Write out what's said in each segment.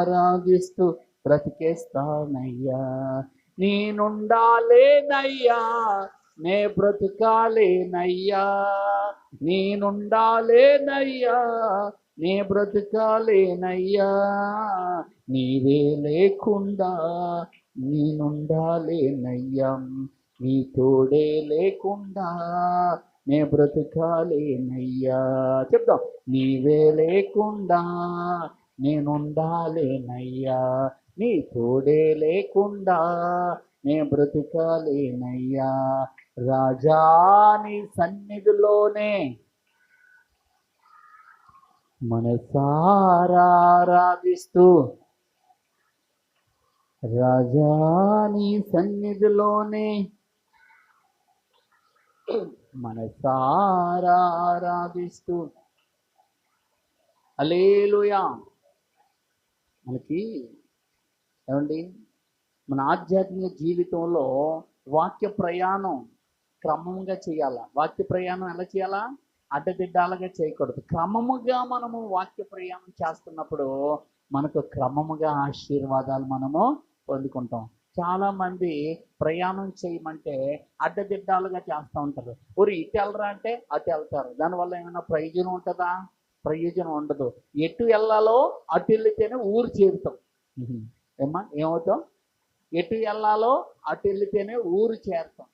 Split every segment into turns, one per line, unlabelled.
ఆరాధిస్తూ బ్రతికేస్తానయ్యా. నేనుండాలేనయ్యా. నే బ్రతకాలేనయ్యా. నేనుండాలేనయ్యా. నే బ్రతకాలేనయ్యా. నీవే లేకుండా నేనుండాలేనయ్యా. నీ తోడే లేకుండా నే బ్రతకాలేనయ్యా. చెప్దాం. నీవే లేకుండా నేనుండాలేనయ్యా నీ తోడే లేకుండా నే బ్రతుకాలేనయ్యా. రాజా నీ సన్నిధిలోనే మనసారాధిస్తూ రాజా నీ సన్నిధిలోనే మనసారాధిస్తూ అలేలుయా మనకి ఏమండి? మన ఆధ్యాత్మిక జీవితంలో వాక్య ప్రయాణం క్రమంగా చేయాల. వాక్య ప్రయాణం ఎలా చేయాలా? అడ్డదిడ్డాలుగా చేయకూడదు. క్రమముగా మనము వాక్య ప్రయాణం చేస్తున్నప్పుడు మనకు క్రమముగా ఆశీర్వాదాలు మనము పొందుకుంటాం. చాలా మంది ప్రయాణం చేయమంటే అడ్డదిడ్డాలుగా చేస్తూ ఉంటారు. ఊరు ఇటు వెళ్ళరా అంటే అటు వెళ్తారు. దానివల్ల ఏమైనా ప్రయోజనం ఉంటుందా? ప్రయోజనం ఉండదు. ఎటు వెళ్ళాలో అటు వెళ్తేనే ఊరు చేరుతాం. ఏమ్మా ఏమవుతాం? ఎటు వెళ్ళాలో అటు వెళ్తేనే ఊరు చేరుతాం.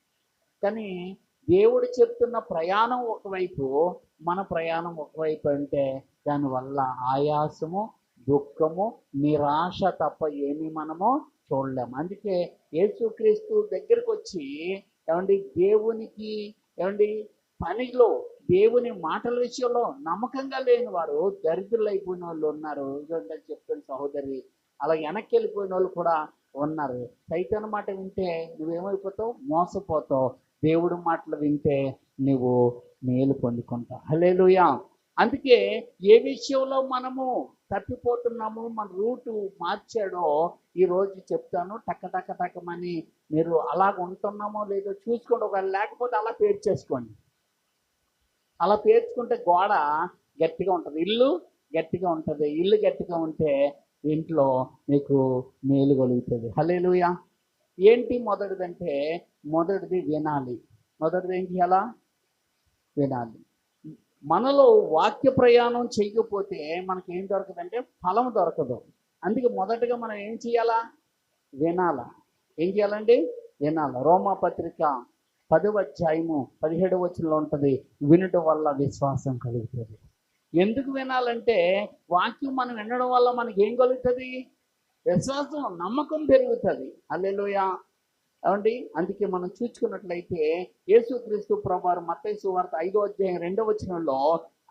కానీ దేవుడు చెప్తున్న ప్రయాణం ఒకవైపు మన ప్రయాణం ఒకవైపు అంటే దానివల్ల ఆయాసము దుఃఖము నిరాశ తప్ప ఏమీ మనము చూడలేము. అందుకే యేసుక్రీస్తు దగ్గరకు వచ్చి ఏమండి దేవునికి ఏమండి పనిలో దేవుని మాటల విషయంలో నమ్మకంగా లేని వారు దరిద్రులు అయిపోయిన వాళ్ళు ఉన్నారు. ఇదంతా చెప్తున్న సహోదరి అలా వెనక్కి వెళ్ళిపోయిన వాళ్ళు కూడా ఉన్నారు. సైతాన్ మాట వింటే నువ్వేమైపోతావు? మోసపోతావు. దేవుడి మాటలు వింటే నువ్వు మేలు పొందుకుంటావు. హలేలుయా అందుకే ఏ విషయంలో మనము తప్పిపోతున్నాము మన రూటు మార్చాడో ఈ రోజు చెప్తాను. టక్క టక్క టక్కమని మీరు అలాగ ఉంటున్నామో లేదో చూసుకోండి. ఒకవేళ లేకపోతే అలా పేరు చేసుకోండి. అలా పేర్చుకుంటే గోడ గట్టిగా ఉంటుంది. ఇల్లు గట్టిగా ఉంటుంది. ఇల్లు గట్టిగా ఉంటే ఇంట్లో మీకు మేలు కలుగుతుంది. హలేలుయా ఏంటి మొదటిదంటే మొదటిది వినాలి. మొదటిది ఏం చేయాలా వినాలి. మనలో వాక్య ప్రయాణం చేయకపోతే మనకి ఏం దొరకదంటే ఫలం దొరకదు. అందుకే మొదటగా మనం ఏం చేయాలా? వినాలా. ఏం చేయాలండి? వినాలా. రోమా పత్రిక పదవ అధ్యాయము పదిహేడవ వచనంలో ఉంటుంది వినడం వల్ల విశ్వాసం కలుగుతుంది. ఎందుకు వినాలంటే వాక్యం మనం వినడం వల్ల మనకి ఏం కలుగుతుంది? విశ్వాసం నమ్మకం పెరుగుతుంది. అల్లెలోయ ఏమండి? అందుకే మనం చూసుకున్నట్లయితే యేసుక్రీస్తు ప్రభారు మత్తైసు వార్త ఐదో అధ్యాయం రెండో వచనంలో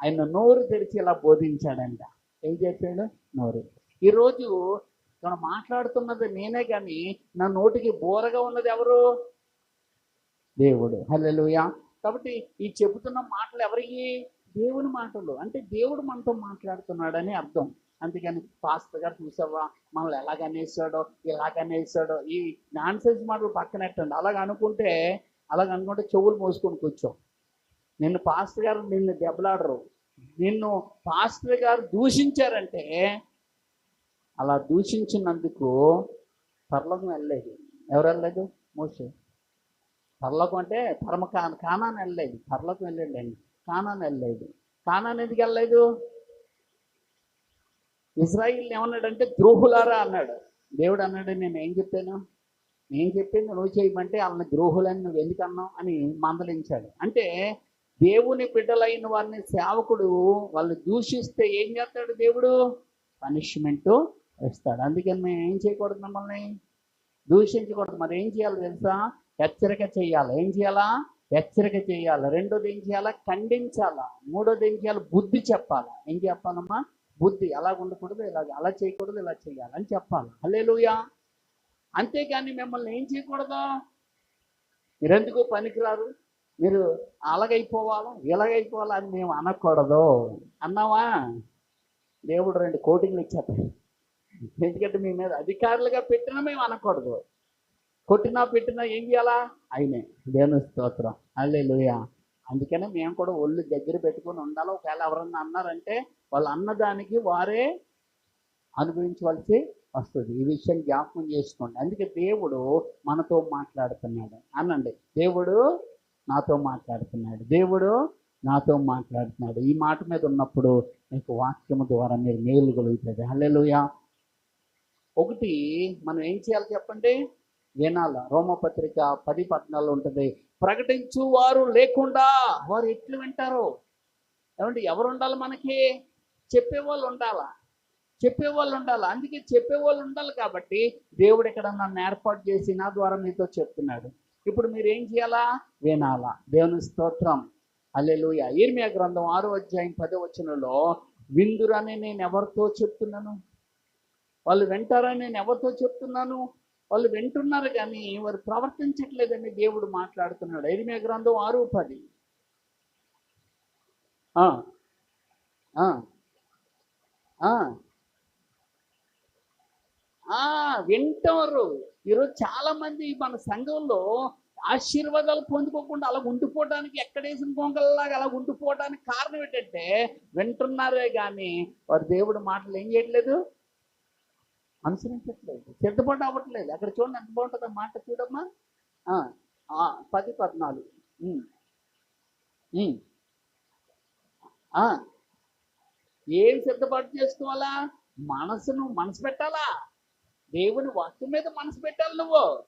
ఆయన నోరు తెరిచి ఇలా బోధించాడంట. ఏం చేశాడు నోరు. ఈరోజు మనం మాట్లాడుతున్నది నేనే కానీ నా నోటికి బోరగా ఉన్నది ఎవరు? దేవుడు. హల్లెలూయా. కాబట్టి ఈ చెబుతున్న మాటలు ఎవరికి? దేవుని మాటలు. అంటే దేవుడు మనతో మాట్లాడుతున్నాడని అర్థం. అందుకని పాస్టర్ గారు చూసావా? మనల్ని ఎలాగనేసాడో అనేసాడో ఈ నాన్ సెన్స్ మాటలు పక్కనెట్టండి. అలాగ అనుకుంటే అలాగ అనుకుంటే చెవులు మోసుకొని కూర్చో. నిన్ను పాస్టర్ గారు నిన్ను దెబ్బలాడరు. నిన్ను పాస్టర్ గారు దూషించారంటే అలా దూషించినందుకు పర్లోకం వెళ్ళలేదు. ఎవరు వెళ్ళలేదు? మోసే పర్లోకం అంటే పరమ కా కానాన్ని వెళ్ళలేదు. పర్లోకం వెళ్ళండి కానాన్ని వెళ్ళలేదు. కానాన్ని ఎందుకు వెళ్ళలేదు? ఇజ్రాయిల్ ఏమన్నాడంటే ద్రోహులారా అన్నాడు. దేవుడు అన్నాడు నేను ఏం చెప్పాను? నేను చెప్పింది నువ్వు చేయమంటే వాళ్ళని ద్రోహులని నువ్వు ఎందుకు అన్నావు అని మందలించాడు. అంటే దేవుని బిడ్డలైన వారిని సేవకుడు వాళ్ళు దూషిస్తే ఏం చేస్తాడు దేవుడు? పనిష్మెంట్ ఇస్తాడు. అందుకని మేము ఏం చేయకూడదు మమ్మల్ని? దూషించకూడదు. మరి ఏం చేయాలి తెలుసా? హెచ్చరిక చేయాలి. ఏం చేయాలా? హెచ్చరిక చేయాలి. రెండోది ఏం చేయాలా? ఖండించాలా. మూడోది ఏం చేయాలి? బుద్ధి చెప్పాలా. ఏం చెప్పాలమ్మా? బుద్ధి. అలా ఉండకూడదు ఇలా అలా చేయకూడదు ఇలా చేయాలి అని చెప్పాలి. హల్లెలూయా! అంతేగాని మిమ్మల్ని ఏం చేయకూడదు? మీరెందుకు పనికిరారు? మీరు అలాగైపోవాలా? ఇలాగైపోవాలా అని మేము అనకూడదు. అన్నావా? దేవుడు రెండు కోటింగ్లు ఇచ్చారు ఎందుకంటే మీ మీద అధికారులుగా పెట్టినా మేము అనకూడదు. కొట్టినా పెట్టినా ఏం చేయాలా? ఆయనే. దేవుని స్తోత్రం. అల్లెలుయా అందుకనే మేము కూడా ఒళ్ళు దగ్గర పెట్టుకొని ఉండాలి? ఒకవేళ ఎవరన్నా అన్నారంటే వాళ్ళు అన్నదానికి వారే అనుభవించవలసి వస్తుంది. ఈ విషయం జ్ఞాపకం చేసుకోండి. అందుకే దేవుడు మనతో మాట్లాడుతున్నాడు. అనండి. దేవుడు నాతో మాట్లాడుతున్నాడు. దేవుడు నాతో మాట్లాడుతున్నాడు. ఈ మాట మీద ఉన్నప్పుడు మీకు వాక్యము ద్వారా మీరు మేలు కలుగుతుంది. హల్లెలూయా. ఒకటి మనం ఏం చేయాలి చెప్పండి? వినాల రోమపత్రిక పది పద్నాలుగు ఉంటుంది ప్రకటించు వారు లేకుండా వారు ఎట్లు వింటారు? ఏమంటే ఎవరు ఉండాలి మనకి? చెప్పేవాళ్ళు ఉండాలా? చెప్పేవాళ్ళు ఉండాలి? అందుకే చెప్పేవాళ్ళు ఉండాలి కాబట్టి దేవుడు ఇక్కడ నన్ను ఏర్పాటు చేసి నా ద్వారా మీతో చెప్తున్నాడు. ఇప్పుడు మీరు ఏం చేయాలా? వినాలా. దేవుని స్తోత్రం. అల్లెలుయ ఈర్మియా గ్రంథం ఆరో అధ్యాయం పదో వచనంలో విందురని నేను ఎవరితో చెప్తున్నాను? వాళ్ళు వింటారని నేను ఎవరితో చెప్తున్నాను? వాళ్ళు వింటున్నారు కానీ వారు ప్రవర్తించట్లేదని దేవుడు మాట్లాడుతున్నాడు. ఐరిమే గ్రంథం ఆరు పది. ఆ, ఆ, ఆ, వింటారు. ఈరోజు చాలా మంది మన సంఘంలో ఆశీర్వాదాలు పొందుకోకుండా అలా ఉండిపోవడానికి ఎక్కడేసిన కొంగల్లాగా అలా ఉండిపోవడానికి కారణం ఏంటంటే వింటున్నారే కానీ వారు దేవుడు మాటలు ఏం చేయట్లేదు? అనుసరించట్లేదు. సిద్ధపాటు అవ్వట్లేదు అక్కడ చూడండి ఎంత బాగుంటుందో మాట చూడమ్మా. ఆ, ఆ, పది పద్నాలుగు. ఆ, ఏం సిద్ధపాటు చేసుకోవాలా? మనసును మనసు పెట్టాలా? దేవుని వాక్యం మీద మనసు పెట్టాలి నువ్వు.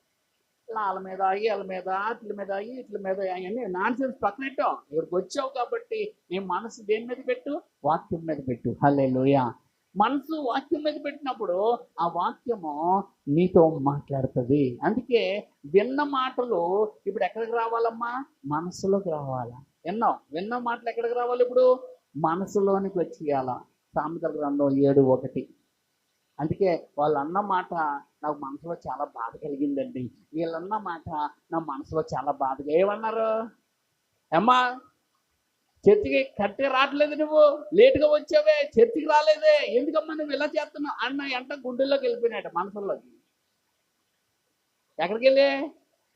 వాళ్ళ మీద ఆగి వాళ్ళ మీద అట్ల మీద ఇట్ల మీద అవన్నీ నాన్సెన్స్ పక్కన పెట్టావు. ఇక్కడికి వచ్చావు కాబట్టి నీ మనసు దేని మీద పెట్టు? వాక్యం మీద పెట్టు. హలే మనసు వాక్యం మీద పెట్టినప్పుడు ఆ వాక్యము నీతో మాట్లాడుతుంది. అందుకే విన్న మాటలు ఇప్పుడు ఎక్కడికి రావాలమ్మా? మనసులోకి రావాలా? విన్నాం? విన్న మాటలు ఎక్కడికి రావాలి ఇప్పుడు? మనసులోనికి వచ్చేయాల? సామెతల గ్రంథం ఏడు ఒకటి. అందుకే వాళ్ళు అన్న మాట నాకు మనసులో చాలా బాధ కలిగిందండి. వీళ్ళన్న మాట నా మనసులో చాలా బాధగా ఏమన్నారు? అమ్మా చర్చికి కరెక్ట్గా రావట్లేదు నువ్వు. లేటుగా వచ్చావే. చర్చికి రాలేదే. ఎందుకమ్మా నువ్వు ఇలా చేస్తున్నావు? అన్న ఎంట గుండెల్లోకి వెళ్ళిపోయినాయట మనసులోకి ఎక్కడికి వెళ్ళే?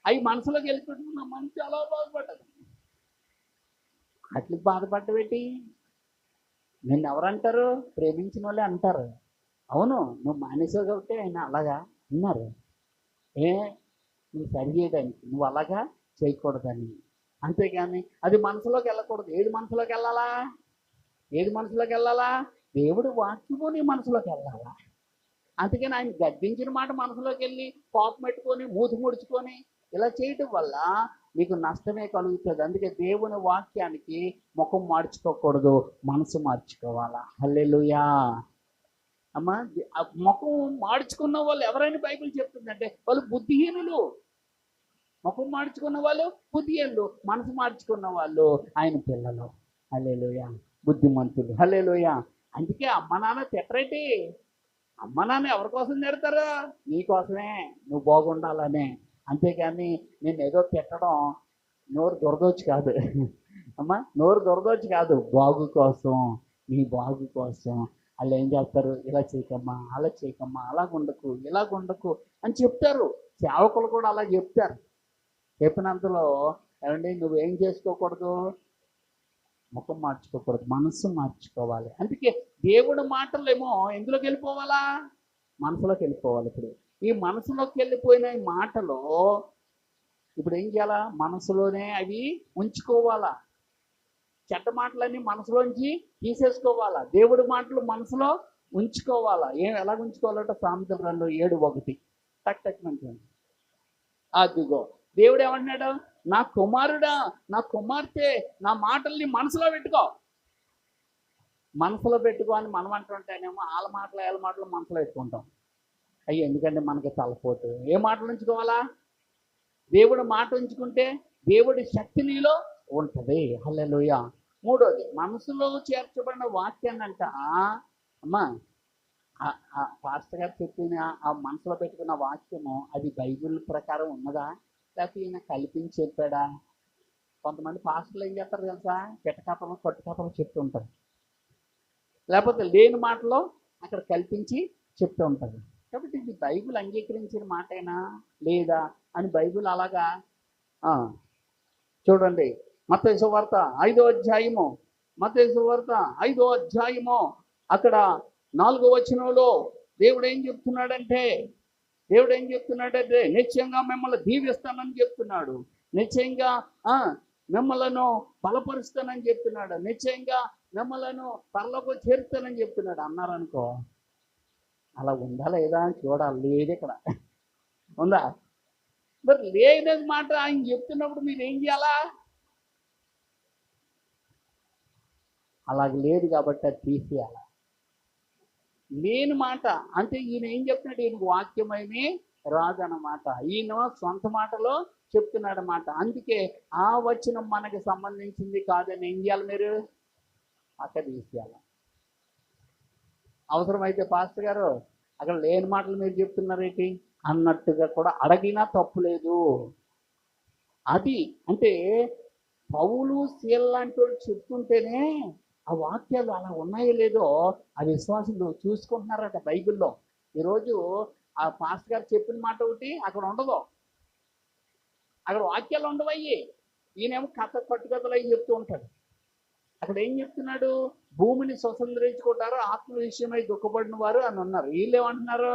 అవి మనసులోకి వెళ్ళిపోయి నా మనసు అలా బాధపడ్డది. అట్లకి బాధపడ్డవేటి? నిన్ను ఎవరంటారు? ప్రేమించిన వాళ్ళే అంటారు. అవును నువ్వు మానేసావు కాబట్టి ఆయన అలాగా అన్నారు. ఏ? నువ్వు సరి చేయడానికి. నువ్వు అలాగా చేయకూడదని. అంతేగాని అది మనసులోకి వెళ్ళకూడదు. ఏది మనసులోకి వెళ్ళాలా? ఏది మనసులోకి వెళ్ళాలా? దేవుడు వాక్యము నీ మనసులోకి వెళ్ళాలా? అందుకని ఆయన గద్దించిన మాట మనసులోకి వెళ్ళి కోపం పెట్టుకొని మూతి ముడుచుకొని ఇలా చేయటం వల్ల మీకు నష్టమే కలుగుతుంది. అందుకే దేవుని వాక్యానికి ముఖం మార్చుకోకూడదు మనసు మార్చుకోవాలా? హల్లెలుయా! అమ్మా ముఖం మార్చుకున్న వాళ్ళు ఎవరైనా బైబిల్ చెప్తుందంటే వాళ్ళు బుద్ధిహీనులు. ముఖం మార్చుకున్న వాళ్ళు బుద్ధిహీనులు మనసు మార్చుకున్న వాళ్ళు ఆయన పిల్లలు. హలేలోయ బుద్ధిమంతులు. హలేలోయ అందుకే అమ్మ నాన్న తిట్టరేటి? అమ్మ నాన్న ఎవరి కోసం తిడతారు? నీకోసమే నువ్వు బాగుండాలనే. అంతేకాని నేను ఏదో తిట్టడం నోరు దొరదొచ్చు కాదు. అమ్మా నోరు దొరదొచ్చు కాదు. బాగు కోసం. నీ బాగు కోసం. వాళ్ళు ఏం చేస్తారు? ఇలా చేయకమ్మా అలా చేయకమ్మా అలా ఉండకు ఇలాగ ఉండకు అని చెప్తారు. సేవకులు కూడా అలా చెప్తారు. చెప్పినంతలో ఏమండి నువ్వేం చేసుకోకూడదు? ముఖం మార్చుకోకూడదు మనసు మార్చుకోవాలి. అందుకే దేవుడి మాటలేమో ఎందులోకి వెళ్ళిపోవాలా? మనసులోకి వెళ్ళిపోవాలి ఇప్పుడు. ఈ మనసులోకి వెళ్ళిపోయిన ఈ మాటలు ఇప్పుడు ఏం చేయాలా? మనసులోనే అవి ఉంచుకోవాలా? చెడ్డ మాటలన్నీ మనసులోంచి తీసేసుకోవాలా? దేవుడి మాటలు మనసులో ఉంచుకోవాలా? ఏం ఎలా ఉంచుకోవాలంటే సామెతల రెండు ఏడు ఒకటి. టక్ టక్ మంచి అదిగో. దేవుడు ఏమంటున్నాడు నా కుమారుడా నా కుమార్తె నా మాటల్ని మనసులో పెట్టుకో. మనసులో పెట్టుకో అని మనం అంటుంటేనేమో వాళ్ళ మాటలు వాళ్ళ మాటలు మనసులో పెట్టుకుంటాం. అయ్యి ఎందుకంటే మనకి తలపోటు. ఏ మాటలు ఉంచుకోవాలా? దేవుడు మాట ఉంచుకుంటే దేవుడి శక్తి నీలో ఉంటుంది. హల్లెలుయ. మూడోది మనసులో చేర్చబడిన వాక్యాన్ని అంట అమ్మా ఆ- పాస్టర్ గారు చెప్పిన ఆ మనసులో పెట్టుకున్న వాక్యము అది బైబిల్ ప్రకారం ఉన్నదా? లేకపోతే ఈయన కల్పించి చెప్పాడా? కొంతమంది పాస్టర్లు ఏం చేస్తారు తెలుసా? పిట్టకథలు కట్టుకథలు చెప్తూ ఉంటారు. లేకపోతే లేని మాటలో అక్కడ కల్పించి చెప్తూ ఉంటారు. కాబట్టి ఇది బైబిల్ అంగీకరించిన మాటేనా? లేదా? అని బైబిల్ అలాగా ఆ, చూడండి. మత వార్త ఐదో అధ్యాయము. మత వార్త ఐదో అధ్యాయము. అక్కడ నాలుగో వచనంలో దేవుడు ఏం చెప్తున్నాడంటే దేవుడు ఏం చెప్తున్నాడంటే నిశ్చయంగా మిమ్మల్ని దీవిస్తానని చెప్తున్నాడు. నిశ్చయంగా ఆ మిమ్మలను బలపరుస్తానని చెప్తున్నాడు. నిశ్చయంగా మిమ్మలను పరలోకి చేరుస్తానని చెప్తున్నాడు. అన్నారనుకో అలా ఉందా లేదా అని చూడాలి. లేదు ఇక్కడ. ఉందా? మరి లేనది మాట ఆయన చెప్తున్నప్పుడు మీరు ఏం చేయాలా? అలాగ లేదు కాబట్టి అది తీసేయాల? నేను మాట. అంటే ఈయన ఏం చెప్తున్నాడు? ఈయనకు వాక్యమేమీ రాదన్నమాట. ఈయన సొంత మాటలో చెప్తున్నాడనమాట అందుకే ఆ వచనం మనకి సంబంధించింది కాదని ఏం చేయాలి మీరు? అక్కడ తీసేయాలి. అవసరమైతే పాస్టర్ గారు అక్కడ లేని మాటలు మీరు చెప్తున్నారేంటి అన్నట్టుగా కూడా అడిగినా తప్పు లేదు. అది అంటే పౌలు సీల్ లాంటి వాళ్ళు చెప్తుంటేనే ఆ వాక్యాలు అలా ఉన్నాయో లేదో ఆ విశ్వాసులు చూసుకుంటున్నారట బైబిల్లో. ఈరోజు ఆ పాస్టర్ గారు చెప్పిన మాట ఒకటి అక్కడ ఉండదు. అక్కడ వాక్యాలు ఉండవయ్యి ఈయనేమో కథ కట్టుకథలు అవి చెప్తూ ఉంటాడు. అక్కడ ఏం చెప్తున్నాడు? భూమిని స్వతంత్రించుకుంటారు ఆత్మ విషయమై దుఃఖపడిన వారు అని ఉన్నారు వీళ్ళు ఏమంటున్నారు?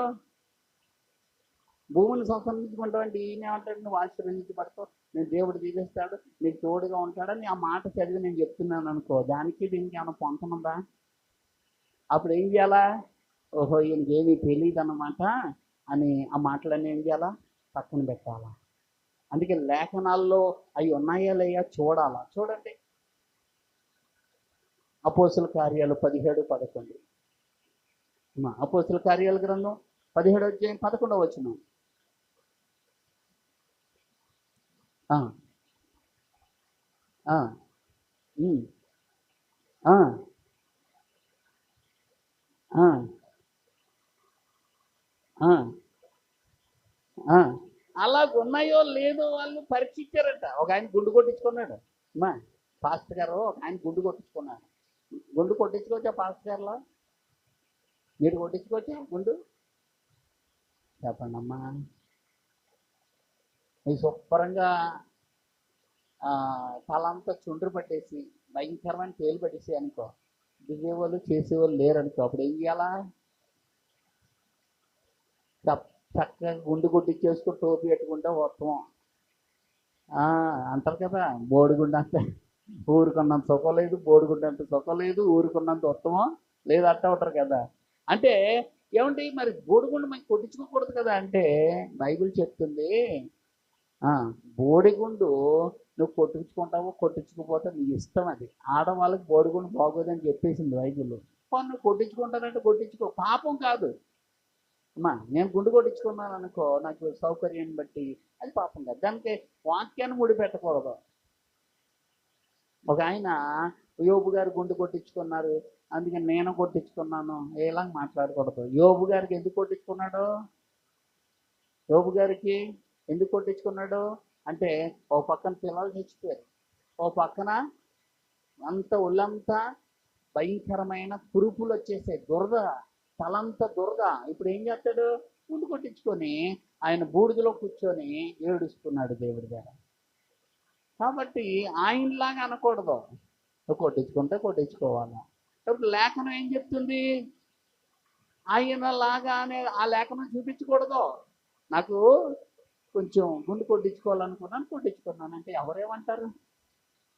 భూమిని స్వతంత్రించుకుంటామంటే ఈయన ఏమంటాడు నువ్వు ఆశ్రయించబడతావు. నేను దేవుడు దీవిస్తాడు నీకు తోడుగా ఉంటాడని ఆ మాట చదివి నేను చెప్తున్నాను అనుకో. దానికి దీనికి ఏమైనా పొంతనుందా అప్పుడు ఏం చేయాలా? ఓహో ఈయనకి ఏమీ తెలియదు అన్నమాట అని ఆ మాటలన్నీ ఏం చేయాలా? పక్కన పెట్టాలా? అందుకే లేఖనాల్లో అవి ఉన్నాయా లేయా చూడాలా? చూడండి. అపోసుల కార్యాలు పదిహేడు పదకొండు. అపోసుల కార్యాల గ్రంథం పదిహేడు అధ్యాయం పదకొండవ వచ్చినాం అలా ఉన్నాయో లేదో వాళ్ళు పరీక్షించారట. ఒక ఆయన గుండు కొట్టించుకున్నాడు. పాస్టర్ గారు ఒక ఆయన గుండు కొట్టించుకున్నాడు. గుండు కొట్టించుకోవచ్చా పాస్టర్ గారులో? మీరు కొట్టించుకోవచ్చా గుండు? చెప్పండి అమ్మా మీరు శుభ్రంగా ఆ, తలంతా చుండ్రు పట్టేసి భయంకరమైన తేలు పట్టేసి అనుకో దిగేవాళ్ళు చేసేవాళ్ళు లేరు అనుకో అప్పుడు ఏం చేయాలా? చక్కగా గుండు కొట్టించేసుకుని టోపీ పెట్టుకుంటే ఉత్తమం ఆ, అంటారు కదా బోడిగుండ అంత ఊరుకున్నంత సుఖం లేదు బోడిగుండు అంత సుఖం లేదు ఊరుకున్నంత ఉత్తమం లేదు అట్ట ఉంటారు కదా. అంటే ఏమంటే మరి బోడిగుండు మనం కొట్టించుకోకూడదు కదా అంటే బైబిల్ చెప్తుంది బోడిగుండు నువ్వు కొట్టించుకుంటావో కొట్టించుకోపోతే నీ ఇష్టం అది. ఆడవాళ్ళకి బోడిగుండు బాగోదని చెప్పేసింది వైద్యులు. నువ్వు కొట్టించుకుంటానంటే కొట్టించుకో. పాపం కాదు. అమ్మా నేను గుండు కొట్టించుకున్నాను అనుకో నాకు సౌకర్యాన్ని బట్టి అది పాపం కాదు. దానికి వాక్యాన్ని ముడి పెట్టకూడదు ఒక ఆయన యోబు గారు గుండు కొట్టించుకున్నారు. అందుకని నేను కొట్టించుకున్నాను. ఇలా మాట్లాడకూడదు. యోబు గారికి ఎందుకు కొట్టించుకున్నాడు? యోబు గారికి ఎందుకు కొట్టించుకున్నాడు? అంటే ఓ పక్కన పిల్లలు చచ్చిపోయారు ఓ పక్కన అంత ఒళ్ళంతా భయంకరమైన కురుపులు వచ్చేసాయి. దురద తలంతా దురద. ఇప్పుడు ఏం చేస్తాడు? ముందు కొట్టించుకొని ఆయన బూడిదలో కూర్చొని ఏడుస్తున్నాడు దేవుడి దగ్గర. కాబట్టి ఆయనలాగా అనకూడదు. కొట్టించుకుంటే కొట్టించుకోవాలి? ఇప్పుడు లేఖనం ఏం చెప్తుంది? ఆయన లాగా అనే ఆ లేఖనం చూపించకూడదు. నాకు కొంచెం గుండు కొట్టించుకోవాలనుకున్నాను కొట్టించుకున్నాను. అంటే ఎవరేమంటారు?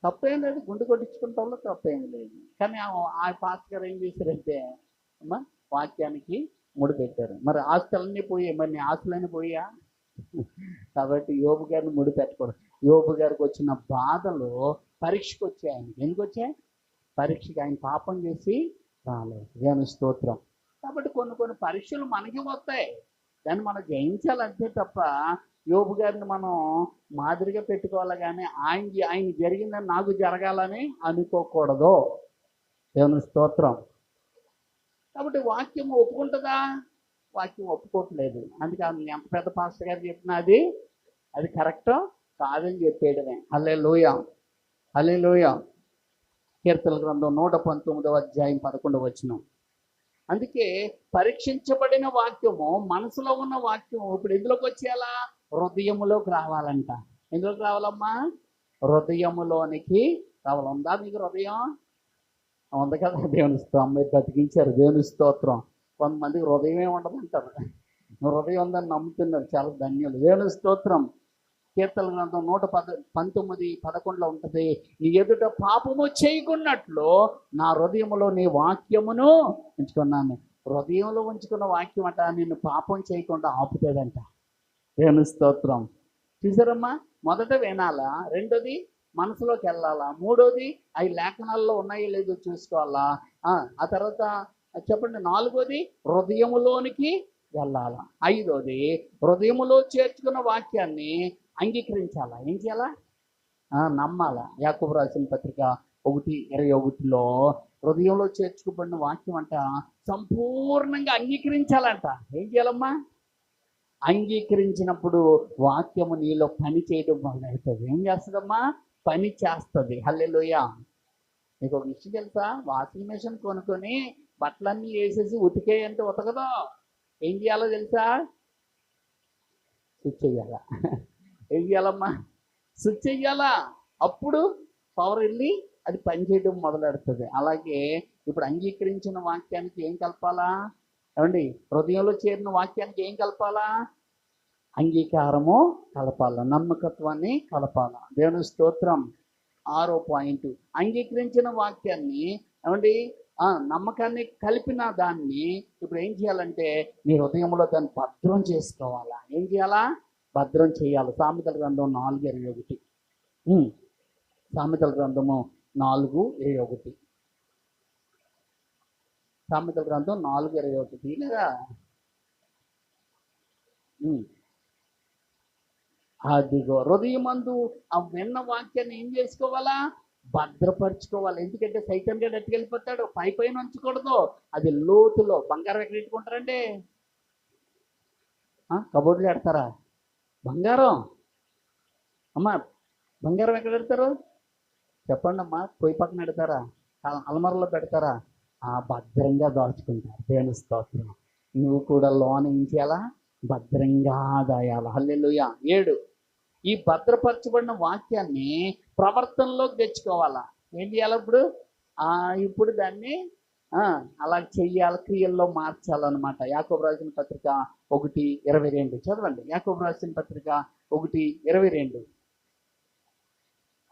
తప్పేం లేదు. గుండు కొట్టించుకుంటే వాళ్ళు తప్పేం లేదు. కానీ ఆ- ఆ గారు ఏం చేశారంటే అమ్మా వాక్యానికి ముడి పెట్టారు. మరి ఆస్తులన్నీ పోయాయి. మరి నీ ఆస్తులన్నీ పోయా? కాబట్టి యోబు గారిని ముడి పెట్టకూడదు. యోబు గారికి వచ్చిన బాధలు పరీక్షకు వచ్చాయి ఆయనకి. ఎందుకు వచ్చాయి? పరీక్షకి ఆయన పాపం చేసి రాలేదు. దేవుని స్తోత్రం. కాబట్టి కొన్ని కొన్ని పరీక్షలు మనకి వస్తాయి. దాన్ని మనం జయించాలంటే తప్ప యోబు గారిని మనం మాదిరిగా పెట్టుకోవాలి కానీ ఆయన ఆయన జరిగిందని నాకు జరగాలని అనుకోకూడదు. దేవుని స్తోత్రం. కాబట్టి వాక్యం ఒప్పుకుంటుందా? వాక్యం ఒప్పుకోవట్లేదు. అందుకే ఆమె ఎంత పెద్ద పాస్టర్ గారు చెప్పినా అది అది కరెక్ట్ కాదని చెప్పేయడమే. అల్లే లోయ అల్లే లోయ కీర్తన గ్రంథం నూట పంతొమ్మిదవ అధ్యాయం పదకొండవ వచనం. అందుకే పరీక్షించబడిన వాక్యము మనసులో ఉన్న వాక్యం ఇప్పుడు ఎందులోకి వచ్చేలా? హృదయములోకి రావాలంట. ఎందులోకి రావాలమ్మా? హృదయములోనికి రావాలి ఉందా మీకు హృదయం? ఉంది కదా దేవుని స్తోత్రం మీరు బతికించారు. దేవుని స్తోత్రం. కొంతమందికి హృదయమే ఉండదు అంటారు హృదయం ఉందని నమ్ముతున్నారు చాలా ధన్యులు. వేణు స్తోత్రం. కీర్తన గ్రంథం నూట పద పంతొమ్మిది పదకొండులో ఉంటుంది. నీ ఎదుట పాపము చేయకున్నట్లు నా హృదయంలో నీ వాక్యమును ఉంచుకున్నాను. హృదయంలో ఉంచుకున్న వాక్యం అంట నిన్ను పాపం చేయకుండా ఆపుతుందంట వేణు స్తోత్రం? చూసారమ్మా? మొదట వినాలా? రెండోది మనసులోకి వెళ్ళాలా? మూడోది అవి లేఖనాల్లో ఉన్నాయో లేదో చూసుకోవాలా? ఆ, ఆ తర్వాత చెప్పండి. నాలుగోది హృదయములోనికి వెళ్ళాలా? ఐదోది హృదయములో చేర్చుకున్న వాక్యాన్ని అంగీకరించాలా? ఏం చేయాలా? ఆ, నమ్మాలా? యాకబు రాసిన పత్రిక ఒకటి ఇరవై ఒకటిలో హృదయంలో చేర్చుకోబడిన వాక్యం అంట సంపూర్ణంగా అంగీకరించాలంట. ఏం చేయాలమ్మా? అంగీకరించినప్పుడు వాక్యము నీలో పని చేయడం మొదలవుతుంది ఏం చేస్తుందమ్మా? పని చేస్తుంది. హల్లెలూయ. నీకు ఒక విషయం తెలుసా? వాషింగ్ మెషిన్ కొనుక్కొని బట్టలన్నీ వేసేసి ఉతికేయంటే ఉతకదు. ఏం చేయాలో తెలుసా? స్విచ్ చేయాలా. ఏం చేయాలమ్మా? స్విచ్ చెయ్యాల అప్పుడు పవర్ వెళ్ళి అది పనిచేయడం మొదలెడుతుంది. అలాగే ఇప్పుడు అంగీకరించిన వాక్యానికి ఏం కలపాలా? ఏమండి? హృదయంలో చేరిన వాక్యానికి ఏం కలపాలా? అంగీకారము కలపాల. నమ్మకత్వాన్ని కలపాల. దేవుని స్తోత్రం ఆరో పాయింట్. అంగీకరించిన వాక్యాన్ని ఏమండి? నమ్మకాన్ని కలిపిన దాన్ని ఇప్పుడు ఏం చేయాలంటే మీ హృదయంలో దాన్ని భద్రం చేసుకోవాలా? ఏం చేయాలా? భద్రం చేయాలి. సామెతల గ్రంథం నాలుగు ఇరవై ఒకటి. సామెతల గ్రంథము నాలుగు ఇరవై ఒకటి. సామెతల గ్రంథం నాలుగు ఇరవై ఒకటి లేదా? అదిగో హృదయమందు ఆ విన్న వాక్యాన్ని ఏం చేసుకోవాలా? భద్రపరచుకోవాలి. ఎందుకంటే సైతం గడు ఎట్టుకెళ్ళిపోతాడు పై పైన ఉంచకూడదు. అది లోతులో బంగారం ఎక్కడ పెట్టుకుంటారండి? ఆ, పెడతారా బంగారం? అమ్మా బంగారం ఎక్కడ పెడతారు? చెప్పండి అమ్మా పొయ్యి పక్కన పెడతారా? అలమరలో పెడతారా? ఆ భద్రంగా దాచుకుంటారు. దేవుని స్తోత్రం. నువ్వు కూడా లోన్ ఏం భద్రంగా దాయాలి. హల్లెలూయా. ఏడు. ఈ భద్రపరచబడిన వాక్యాన్ని ప్రవర్తనలోకి తెచ్చుకోవాలా? ఏం చేయాలి ఇప్పుడు? ఆ ఇప్పుడు దాన్ని ఆ, అలా చెయ్యాలి క్రియల్లో మార్చాలన్నమాట. యాకోబు రాసిన పత్రిక ఒకటి ఇరవై రెండు. చదవండి. యాకోబు రాసిన పత్రిక ఒకటి ఇరవై రెండు.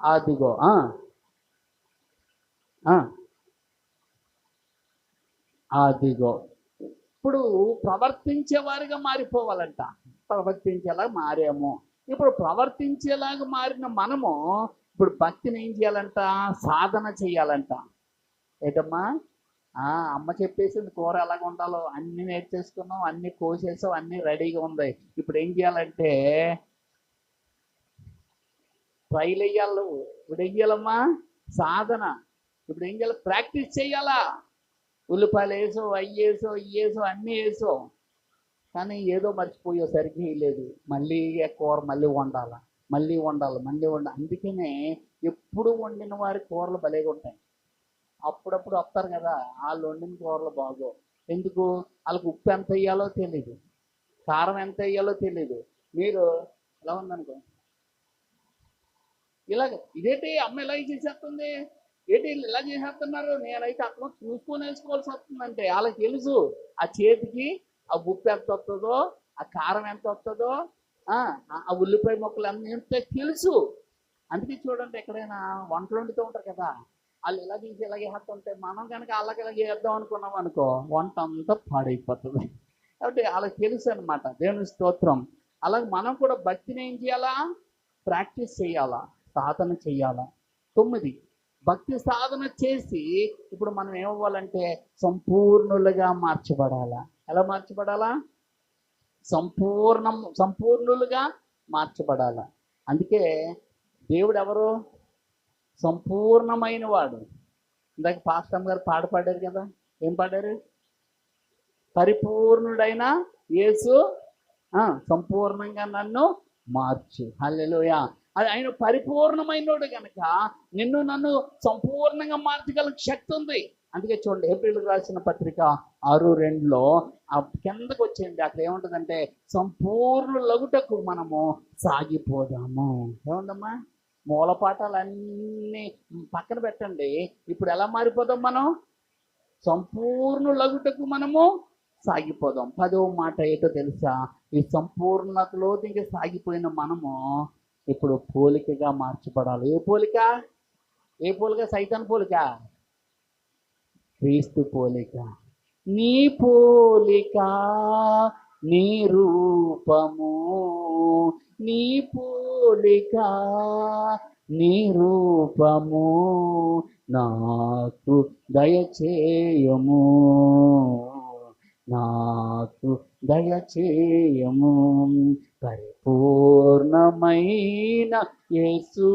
అదిగో ఆ. అదిగో. ఇప్పుడు ప్రవర్తించేవారిగా మారిపోవాలంట. ప్రవర్తించేలాగా మారాము. ఇప్పుడు ప్రవర్తించేలాగా మారిన మనము ఇప్పుడు భక్తిని ఏం చేయాలంట? సాధన చేయాలంట. ఏటమ్మా? ఆ, అమ్మ చెప్పేసింది కూర ఎలాగ ఉండాలో అన్ని నేర్చేసుకున్నాం అన్ని కోసేసాం అన్ని రెడీగా ఉంది. ఇప్పుడు ఏం చేయాలంటే ట్రైల్ వేయాలి నువ్వు. ఇప్పుడు ఏం చేయాలమ్మా? సాధన. ఇప్పుడు ఏం చేయాలి? ప్రాక్టీస్ చేయాలా? ఉల్లిపాయలు వేసో అవి వేసో ఇవి వేసో అన్నీ వేసో కానీ ఏదో మర్చిపోయేసరికి లేదు. మళ్ళీ కూర మళ్ళీ వండాలా? మళ్ళీ వండాలి? మళ్ళీ వండాలి అందుకనే ఎప్పుడు వండిన వారి కూరలు భలేగా ఉంటాయి. అప్పుడప్పుడు వస్తారు కదా వాళ్ళు వండిన కూరలు బాగో ఎందుకు? వాళ్ళకి ఉప్పు ఎంత వేయాలో తెలీదు. కారం ఎంత వేయాలో తెలీదు. మీరు ఎలా ఉందనుకో? ఇలాగ ఇదేంటి? అమ్మ ఇలా చేసేస్తుంది? ఏంటి వీళ్ళు ఇలా చేసేస్తున్నారు? నేనైతే అక్కడ చూసుకొని వేసుకోవాల్సి వస్తుందంటే వాళ్ళకి తెలుసు ఆ చేతికి ఆ ఉప్పు ఎంత వస్తుందో ఆ కారం ఎంత వస్తుందో ఆ ఆ ఉల్లిపాయ మొక్కలు అన్నీ ఎంత తెలుసు. అందుకే చూడండి ఎక్కడైనా వంటలు వండుతూ ఉంటారు కదా వాళ్ళు ఇలా తీసి ఇలా చేస్తుంటే మనం కనుక వాళ్ళకి ఇలా చేద్దాం అనుకున్నాం అనుకో వంట అంతా పాడైపోతుంది. కాబట్టి వాళ్ళకి తెలుసు అనమాట దేవుని స్తోత్రం. అలాగే మనం కూడా భక్తిని ఏం చేయాలా? ప్రాక్టీస్ చేయాలా? సాధన చేయాలా? తొమ్మిది భక్తి సాధన చేసి ఇప్పుడు మనం ఏమవ్వాలంటే సంపూర్ణులుగా మార్చబడాలా? ఎలా మార్చబడాలా? సంపూర్ణం సంపూర్ణులుగా మార్చబడాలా. అందుకే దేవుడు ఎవరు? సంపూర్ణమైన వాడు. ఇందాక పాస్టమ్ గారు పాట పాడారు కదా. ఏం పాడారు? పరిపూర్ణుడైన యేసు సంపూర్ణంగా నన్ను మార్చు. హల్లెలూయ. అది ఆయన పరిపూర్ణమైనోడు కనుక నిన్ను నన్ను సంపూర్ణంగా మార్చగల శక్తి ఉంది. అందుకే చూడండి ఏప్రిల్ రాసిన పత్రిక ఆరు రెండులో ఆ కిందకు వచ్చేయండి. అక్కడ ఏముంటుందంటే సంపూర్ణ లగుటకు మనము సాగిపోదాము. ఏముందమ్మా? మూలపాఠాలన్నీ పక్కన పెట్టండి. ఇప్పుడు ఎలా మారిపోదాం మనం? సంపూర్ణ లగుటకు మనము సాగిపోదాం. పదో మాట ఏంటో తెలుసా? ఈ సంపూర్ణతలోకి సాగిపోయిన మనము ఇప్పుడు పోలికగా మార్చబడాలి. ఏ పోలిక? ఏ పోలిక? సైతాన్ పోలిక. క్రీస్తు పోలిక. నీ పోలిక నీ రూపము నీ పోలిక నీ రూపము నాకు దయచేయము. నాకు దయచేయము. పరిపూర్ణమైన యేసు.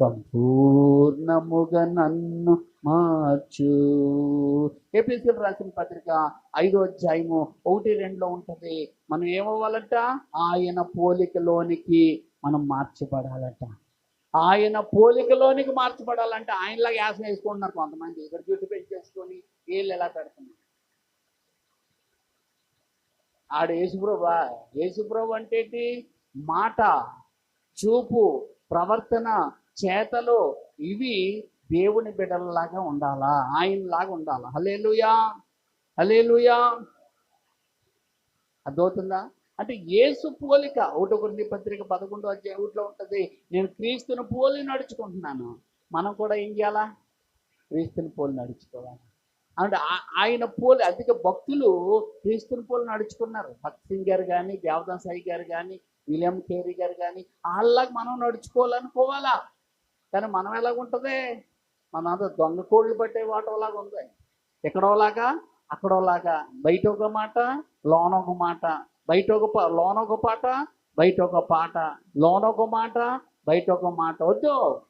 సంపూర్ణముగా నన్ను మార్చు. ఏపీసీలు రాసిన పత్రిక ఐదో అధ్యాయము ఒకటి రెండులో ఉంటుంది. మనం ఏమవ్వాలంట? ఆయన పోలికలోనికి మనం మార్చబడాలట. ఆయన పోలికలోనికి మార్చబడాలంటే. ఆయనలాగా యాసం వేసుకుంటున్నారు కొంతమంది. ఇక్కడ జుట్టు పెంచేసుకొని వీళ్ళు ఎలా పెడుతున్నారు? ఆడ యేసుప్రభా యేసుప్రభు అంటే మాట చూపు ప్రవర్తన చేతలు ఇవి దేవుని బిడ్డలలాగా ఉండాలా? ఆయనలాగా ఉండాలా? హలేలుయా హలేలుయా అర్థవుతుందా అంటే యేసు పోలిక ఒకటో ఒకటి పత్రిక పదకొండు అధ్యాయం ఊట్లో ఉంటుంది. నేను క్రీస్తుని పోలి నడుచుకుంటున్నాను. మనం కూడా ఏం చేయాలా? క్రీస్తుని పోలి నడుచుకోవాలి. అంటే ఆ- ఆయన పోలి అధిక భక్తులు క్రీస్తుని పోలి నడుచుకున్నారు. భక్త్ సింగ్ గారు కానీ దేవదాస్ సాయి గారు కానీ విలియం కేరీ గారు కానీ వాళ్ళకి మనం నడుచుకోవాలనుకోవాలా? కానీ మనం ఎలాగుంటుంది? మన అంతా దొంగ కోళ్ళు పట్టే వాటోలాగా ఉంది. ఎక్కడోలాగా? అక్కడోలాగా. బయట ఒక మాట లోన ఒక మాట. బయట ఒక పా లోన ఒక పాట బయట ఒక పాట. లోన ఒక మాట బయట ఒక మాట. వద్దు.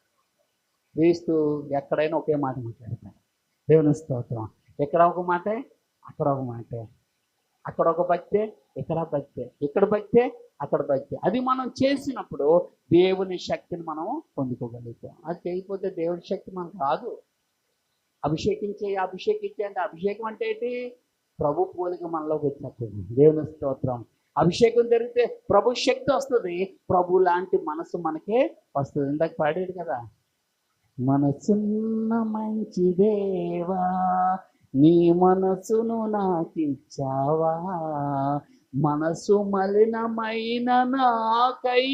క్రీస్తు ఎక్కడైనా ఒకే మాట మాట్లాడతారు దేవుని స్తోత్రం. ఇక్కడ ఒక మాటే? అక్కడ ఒక మాటే. అక్కడ ఒక భక్తే? ఇక్కడ భక్తే. ఇక్కడ భక్తే? అక్కడ భక్తే. అది మనం చేసినప్పుడు దేవుని శక్తిని మనం పొందుకోగలుగుతాం. అది చేయకపోతే దేవుని శక్తి మనకు రాదు. అభిషేకించే అభిషేకించే అంటే అభిషేకం అంటే ఏంటి? ప్రభు పోలిక మనలోకి వచ్చినప్పుడు. దేవుని స్తోత్రం. అభిషేకం జరిగితే ప్రభు శక్తి వస్తుంది. ప్రభు లాంటి మనసు మనకే వస్తుంది. ఇందాక పాడాడు కదా. మనసున్న మంచి దేవా నీ మనసును నాకిచ్చావా? మనసు మలినమైన నాకై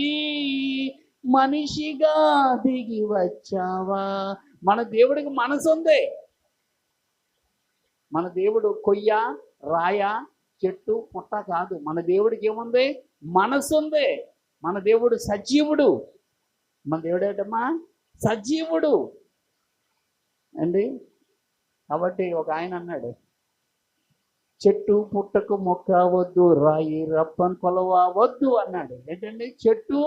మనిషిగా దిగి వచ్చావా? మన దేవుడికి మనసు ఉంది. మన దేవుడు కొయ్య రాయ చెట్టు పుట్ట కాదు. మన దేవుడికి ఏముంది? మనసు ఉంది. మన దేవుడు సజీవుడు. మన దేవుడు ఏంటమ్మా సజీవుడు. అండి? కాబట్టి ఒక ఆయన అన్నాడు చెట్టు పుట్టకు మొక్క వద్దు రాయి రప్పని కొలవ వద్దు అన్నాడు. ఏంటండి? చెట్టు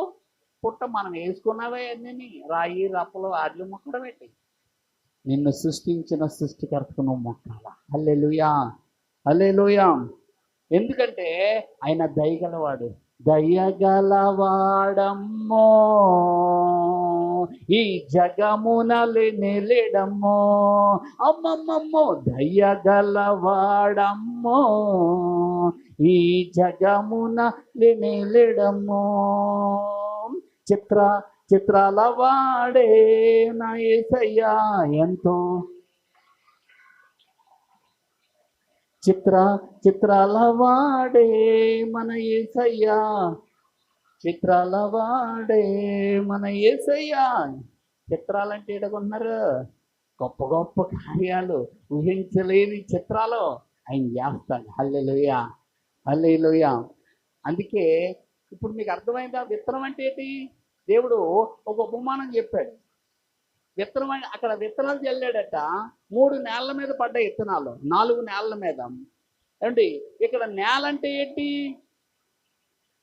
పుట్ట మనం వేసుకున్నవే అన్నీ రాయి రప్పలు ఆడ్లు మొక్కడం ఏంటి నిన్ను సృష్టించిన సృష్టికర్తకు నువ్వు మొక్కాల. హల్లెలూయా! హల్లెలూయా! ఎందుకంటే ఆయన దయగలవాడు దయగలవాడమ్మో ఈ జగమున నిలడమ్మో అమ్మమ్మమ్మో దయగలవాడమ్మో. ఈ జగమున నిలడమ్మో చిత్ర చిత్రాల వాడే నా ఏసయ్యా ఎంతో. చిత్ర చిత్రాల వాడే మన ఏసయ్యా. చిత్రాల వాడే మన ఏసయ్యా. చిత్రాలంటే ఎడగొన్నారు గొప్ప గొప్ప కార్యాలు ఊహించలేని చిత్రాలు ఆయన చేస్తాడు. హల్లెలుయ. హల్లెలుయ. అందుకే ఇప్పుడు మీకు అర్థమైందా? విత్తనం అంటే ఏంటి? దేవుడు ఒక ఉపమానం చెప్పాడు. విత్తనం అక్కడ విత్తనాలు చల్లాడట. మూడు నేలల మీద పడ్డ విత్తనాలు. నాలుగు నేలల మీద. ఏమండి? ఇక్కడ నేల అంటే ఏంటి?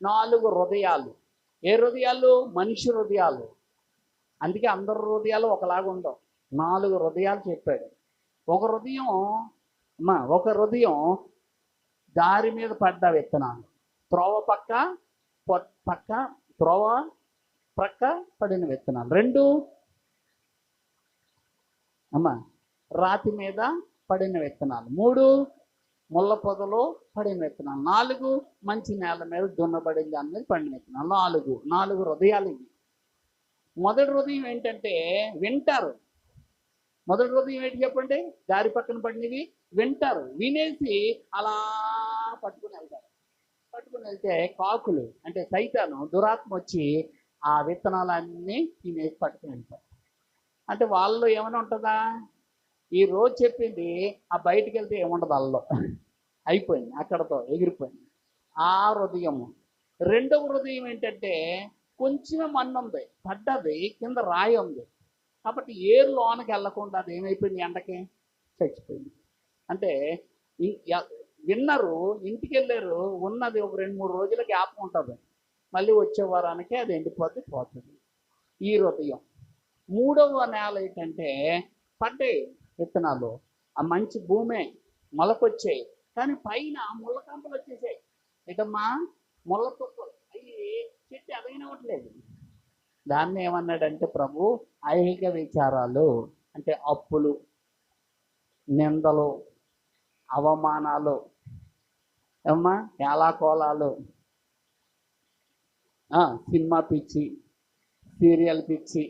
నాలుగు హృదయాలు. ఏ హృదయాలు? మనిషి హృదయాలు. అందుకే అందరి హృదయాలు ఒకలాగా ఉండవు. నాలుగు హృదయాలు చెప్పాడు. ఒక హృదయం అమ్మా ఒక హృదయం దారి మీద పడ్డ విత్తనాలు. త్రోవ పక్క పక్క త్రోవ ప్రక్క పడిన విత్తనాలు. రెండు అమ్మా రాతి మీద పడిన విత్తనాలు. మూడు ముళ్ళ పొదలో పడిన నాలుగు మంచి నేల మీద దున్నబడింది దాని మీద పడిన నాలుగు నాలుగు హృదయాలు ఇవి. మొదటి హృదయం ఏంటంటే వింటారు. మొదటి హృదయం ఏంటి చెప్పండి? దారి పక్కన పడినవి వింటారు. వినేసి అలా పట్టుకుని వెళ్తారు. పట్టుకుని వెళ్తే కాకులు అంటే సైతాను దురాత్మ వచ్చి ఆ విత్తనాలన్నీ తినేసి పట్టుకుని వెళ్తారు. అంటే వాళ్ళు ఏమైనా ఉంటుందా? ఈ రోజు చెప్పింది ఆ బయటికి వెళ్తే ఏముండదు అల్లో అయిపోయింది అక్కడతో ఎగిరిపోయింది. ఆ హృదయము. రెండవ హృదయం ఏంటంటే కొంచెమే మన్ను ఉంది పడ్డది కింద రాయి ఉంది. కాబట్టి ఏ లోనకి వెళ్ళకుండా అది ఏమైపోయింది ఎండకి? చచ్చిపోయింది. అంటే విన్నారు విన్నరు ఇంటికి వెళ్ళారు ఉన్నది ఒక రెండు మూడు రోజుల గ్యాప్ ఉంటుంది. మళ్ళీ వచ్చే వారానికి అది ఎండిపోతే పోతుంది. ఈ హృదయం. మూడవ నేల ఏంటంటే పడ్డాయి విత్తనాలు ఆ మంచి భూమే మొలకొచ్చాయి. కానీ పైన ముళ్ళకాంపలు వచ్చేసాయి. ఇకమ్మా ముళ్ళ తొక్కలు అవి చెట్టు ఎదగనివ్వట్లేదు. దాన్ని ఏమన్నాడంటే ప్రభు ఐహిక విచారాలు అంటే అప్పులు నిందలు అవమానాలు ఏమ్మా? ఏలాకోలాలు సినిమా పిచ్చి సీరియల్ పిచ్చి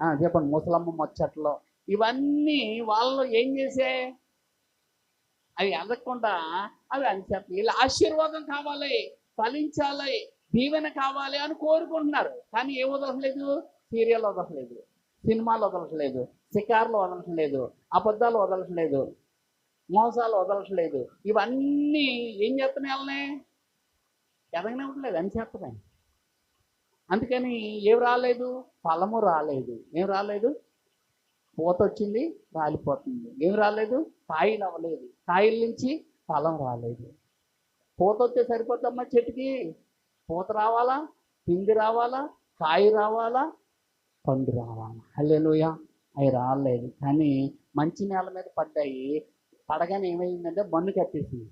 చెప్పండి ముసలమ్మ ముచ్చట్లు. ఇవన్నీ వాళ్ళు ఏం చేసే? అవి ఎదగకుండా అవి అనిచేస్తాయి వీళ్ళు ఆశీర్వాదం కావాలి ఫలించాలి దీవెన కావాలి అని కోరుకుంటున్నారు. కానీ ఏ వదలట్లేదు? సీరియల్ వదలట్లేదు సినిమాలు వదలట్లేదు షికార్లు వదలట్లేదు అబద్ధాలు వదలట్లేదు మోసాలు వదలట్లేదు. ఇవన్నీ ఏం చేస్తున్నాయి వాళ్ళని? ఎదగనివ్వట్లేదు అని చేస్తున్నాయి అందుకని ఏం రాలేదు? ఫలము రాలేదు. ఏం రాలేదు? పూత వచ్చింది రాలిపోతుంది. ఏం రాలేదు? కాయలు అవ్వలేదు. కాయల నుంచి ఫలం రాలేదు. పూత వస్తే సరిపోద్దమ్మా చెట్టుకి? పూత రావాలా? పిండి రావాలా? కాయ రావాలా? పండు రావాలా? హల్లెలూయ. అవి రాలేదు. కానీ మంచి నేల మీద పడ్డాయి. పడగానే ఏమైందంటే మన్ను కప్పేసింది.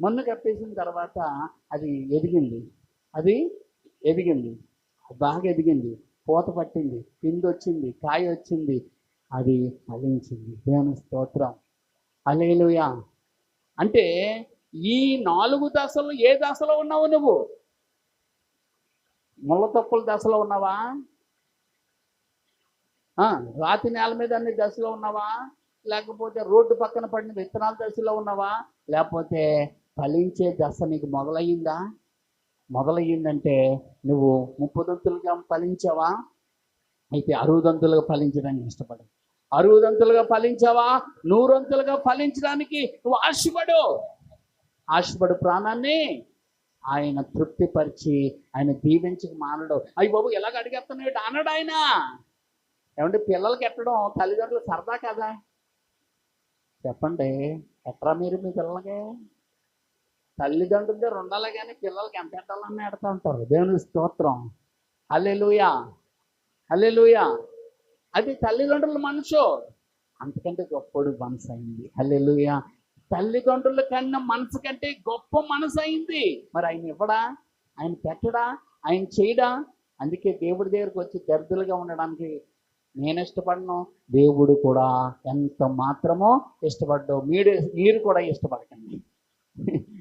మన్ను కప్పేసిన తర్వాత అది ఎదిగింది. అది ఎదిగింది. బాగా ఎదిగింది. పూత పట్టింది. పిండి వచ్చింది. కాయ వచ్చింది. అది ఫలించింది. దేవుని స్తోత్రం. అలేలుయా అంటే ఈ నాలుగు దశలు ఏ దశలో ఉన్నావు నువ్వు? ముళ్ళతప్పుల దశలో ఉన్నావా? రాతి నేల మీద అన్ని దశలో ఉన్నావా? లేకపోతే రోడ్డు పక్కన పడిన విత్తనాల దశలో ఉన్నావా? లేకపోతే ఫలించే దశ నీకు మొదలయ్యిందా? మొదలయ్యిందంటే నువ్వు ముప్పదంతులుగా ఫలించావా? అయితే అరువుదంతులుగా ఫలించడానికి ఇష్టపడు అరువుదంతులుగా ఫలించావా? నూరంతులుగా ఫలించడానికి నువ్వు ఆశపడు. ఆశపడు ప్రాణాన్ని. ఆయన తృప్తిపరిచి ఆయన దీవించక మానడు. అయ్యి బాబు ఎలాగ అడిగేస్తున్నాడు అన్నాడు ఆయన. ఏమంటే పిల్లలకి ఎట్టడం? తల్లిదండ్రులు సరదా కదా? చెప్పండి ఎట్రా మీరు మీ పిల్లలకి? తల్లిదండ్రుల దగ్గర ఉండాలి కానీ పిల్లలకి ఎంత ఎట్టాలని ఎడతా ఉంటారు. దేవుని స్తోత్రం. హల్లెలూయా. హల్లెలూయా. అది తల్లిదండ్రుల మనసు. అంతకంటే గొప్పడు మనసు అయింది. హల్లెలూయా. తల్లిదండ్రుల కన్నా మనసు కంటే గొప్ప మనసు అయింది. మరి ఆయన ఇవ్వడా? ఆయన పెట్టడా? ఆయన చేయడా? అందుకే దేవుడి దగ్గరకు వచ్చి దరిద్రులుగా ఉండడానికి నేను ఇష్టపడను. దేవుడు కూడా ఎంత మాత్రమో ఇష్టపడ్డావు మీరు మీరు కూడా ఇష్టపడకండి.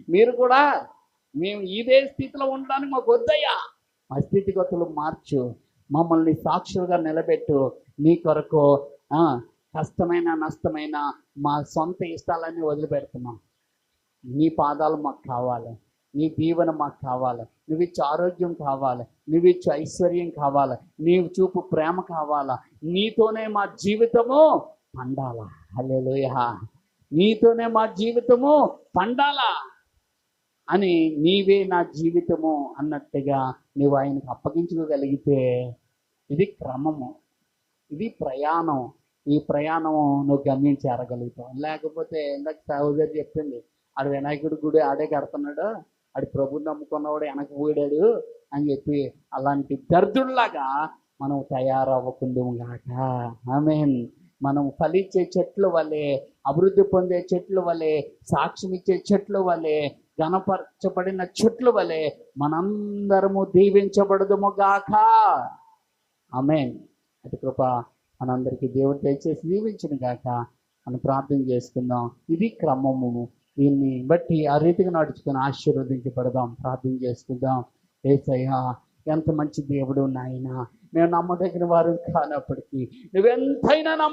మీరు కూడా మేము ఇదే స్థితిలో ఉండడానికి మాకు వద్దయ్యా. మా స్థితిగతులు మార్చు. మమ్మల్ని సాక్షులుగా నిలబెట్టు. నీ కొరకు ఆ, కష్టమైన నష్టమైన మా సొంత ఇష్టాలన్నీ వదిలిపెడుతున్నాం. నీ పాదాలు మాకు కావాలి. నీ దీవెన మాకు కావాలి. నువ్వు ఇచ్చే ఆరోగ్యం కావాలి. నువ్వు ఇచ్చే ఐశ్వర్యం కావాలి. నీవు చూపు ప్రేమ కావాలా. నీతోనే మా జీవితము పండాలా. హలే నీతోనే మా జీవితము పండాలా అని నీవే నా జీవితము అన్నట్టుగా నువ్వు ఆయనకు అప్పగించుకోగలిగితే ఇది క్రమము ఇది ప్రయాణం. ఈ ప్రయాణం నువ్వు గమ్యం చేరగలుగుతావు. లేకపోతే ఇందాక సహోదరి చెప్పింది ఆడు వినాయకుడి గుడి ఆడే కడుతున్నాడు ఆడి ప్రభుని నమ్ముకున్నవాడు వెనక పోయాడు అని చెప్పి అలాంటి దర్దుల్లాగా మనం తయారవ్వకుండా గాక. ఆమెన్. మనం ఫలించే చెట్ల వలె అభివృద్ధి పొందే చెట్ల వలె సాక్ష్యమిచ్చే చెట్ల వలె గణపరచబడిన చెట్ల వలె మనందరము దీవించబడదుము గాక. ఆమె అటు కృప మనందరికీ దేవుడు దయచేసి దీవించను గాక మనం ప్రార్థన చేసుకుందాం. ఇది క్రమము. దీన్ని బట్టి ఆ రీతిగా నడుచుకుని ఆశీర్వదించబడదాం. ప్రార్థన చేసుకుందాం. ఏసయ్యా ఎంత మంచి దేవుడు నాయన. మేము నమ్మదగిన వారు కానప్పటికీ నువ్వెంతైనా నమ్మ